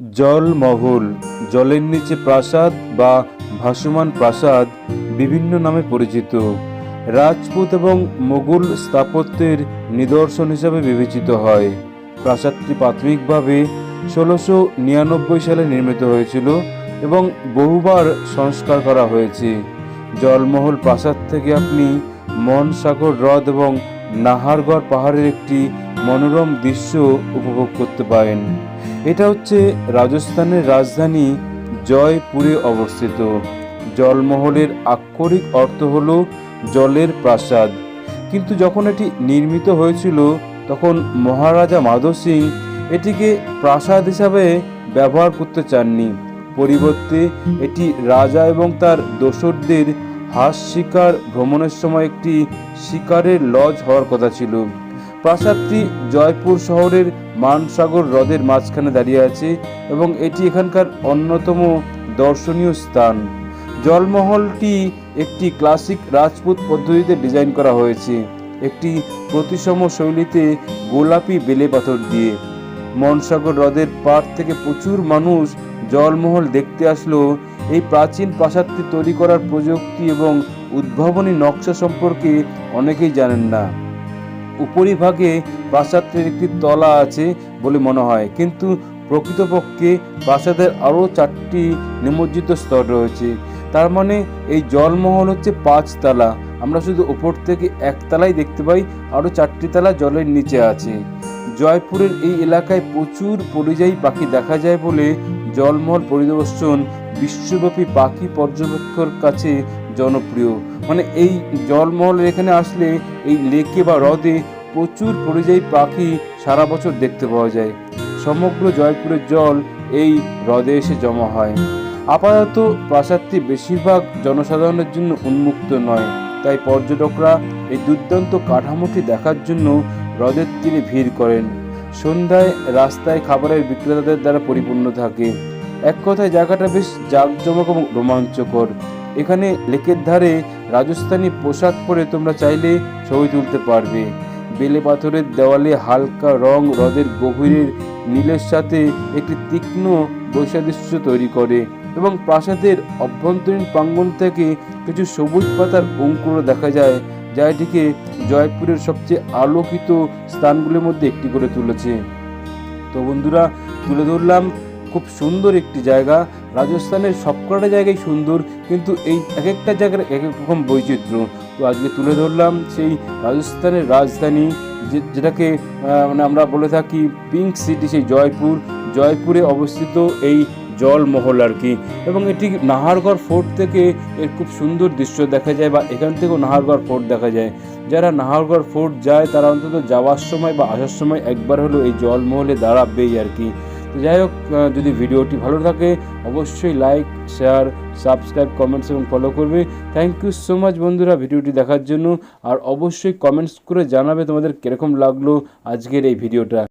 জলমহল জলের নিচে প্রাসাদ বা ভাসমান প্রাসাদ বিভিন্ন নামে পরিচিত। রাজপুত এবং মোগল স্থাপত্যের নিদর্শন হিসাবে বিবেচিত হয়। প্রাসাদটি প্রাথমিকভাবে ষোলোশো নিরানব্বই সালে নির্মিত হয়েছিল এবং বহুবার সংস্কার করা হয়েছে। জলমহল প্রাসাদ থেকে আপনি মনসাগর হ্রদ এবং নাহারগড় পাহাড়ের একটি মনোরম দৃশ্য উপভোগ করতে পারেন। এটা হচ্ছে রাজস্থানের রাজধানী জয়পুরে অবস্থিত। জলমহলের আক্ষরিক অর্থ হল জলের প্রাসাদ। কিন্তু যখন এটি নির্মিত হয়েছিল, তখন মহারাজা মাধব সিং এটিকে প্রাসাদ হিসাবে ব্যবহার করতে চাননি। পরিবর্তে এটি রাজা এবং তার দোসরদের হাঁস শিকার ভ্রমণের সময় একটি শিকারের লজ হওয়ার কথা ছিল। প্রাসাদটি জয়পুর শহরের মানসাগর হ্রদের মাঝখানে দাঁড়িয়ে আছে এবং এটি এখানকার অন্যতম দর্শনীয় স্থান। জলমহলটি একটি ক্লাসিক রাজপুত পদ্ধতিতে ডিজাইন করা হয়েছে। একটি প্রতিসম শৈলীতে গোলাপি বেলে পাথর দিয়ে। মনসাগর হ্রদের পাড় থেকে প্রচুর মানুষ জলমহল দেখতে আসলো। এই প্রাচীন প্রাসাদটি তৈরি করার প্রযুক্তি এবং উদ্ভাবনী নকশা সম্পর্কে অনেকেই জানেন না। উপরিভাগে প্রাসাদটির একটি তলা আছে বলে মনে হয়। কিন্তু প্রকৃতপক্ষে প্রাসাদের আরও চারটি নিমজ্জিত স্তর রয়েছে। তার মানে এই জলমহল হচ্ছে পাঁচ পাঁচতলা। আমরা শুধু ওপর থেকে একতলাই দেখতে পাই, আরও চারটি তলা জলের নিচে আছে। জয়পুরের এই এলাকায় প্রচুর পরিযায়ী পাখি দেখা যায় বলে জলমহল পরিদর্শন বিশ্বব্যাপী পাখি পর্যবেক্ষকের কাছে জনপ্রিয়। মানে এই জলমহলের এখানে আসলে এই লেকে বা হ্রদে প্রচুর পরিযায়ী পাখি সারা বছর দেখতে পাওয়া যায়। সমগ্র জয়পুরের জল এই হ্রদে এসে জমা হয়। আপাতত প্রাসাদটি বেশিরভাগ জনসাধারণের জন্য উন্মুক্ত নয়। তাই পর্যটকরা এই দুর্দান্ত কাঠামোটি দেখার জন্য হ্রদের তীরে ভিড় করেন। সন্ধ্যায় রাস্তায় খাবারের বিক্রেতাদের দ্বারা পরিপূর্ণ থাকে। এক কথায় জায়গাটা বেশ জাঁকজমক এবং রোমাঞ্চকর। এখানে লেকের ধারে রাজস্থানী পোশাক পরে তোমরা চাইলে ছবি তুলতে পারবে। বেলে পাথরের দেওয়ালে হালকা রং হ্রদের গভীরের নীলের সাথে একটি তীক্ষ্ণ বৈসাদৃশ্য তৈরি করে এবং প্রাসাদের অভ্যন্তরীণ প্রাঙ্গণ থেকে কিছু সবুজ পাতার অঙ্কুর দেখা যায়, যা এটিকে জয়পুরের সবচেয়ে আলোকিত স্থানগুলির মধ্যে একটি করে তুলেছে। তো বন্ধুরা, তুলে ধরলাম খুব সুন্দর একটি জায়গা। রাজস্থানের সবকটা জায়গায় সুন্দর, কিন্তু এই এক একটা জায়গার এক এক রকম বৈচিত্র্য। তো আজকে তুলে ধরলাম সেই রাজস্থানের রাজধানী যেটাকে মানে আমরা বলে থাকি পিঙ্ক সিটি, সেই জয়পুর। জয়পুরে অবস্থিত এই জলমহল আর কি। এবং এটি নাহারগড় ফোর্ট থেকে এর খুব সুন্দর দৃশ্য দেখা যায় বা এখান থেকেও নাহারগড় ফোর্ট দেখা যায়। যারা নাহারগড় ফোর্ট যায়, তারা অন্তত যাওয়ার সময় বা আসার সময় একবার হলো এই জলমহলে দাঁড়াবেই আর কি। যাই হোক যদি ভিডিওটি ভালো থাকে, অবশ্যই লাইক শেয়ার সাবস্ক্রাইব কমেন্টস এবং ফলো করবে। থ্যাংক ইউ সো মাচ বন্ধুরা ভিডিওটি দেখার জন্য। আর অবশ্যই কমেন্টস করে জানাবে তোমাদের কীরকম লাগল আজকের এই ভিডিওটা।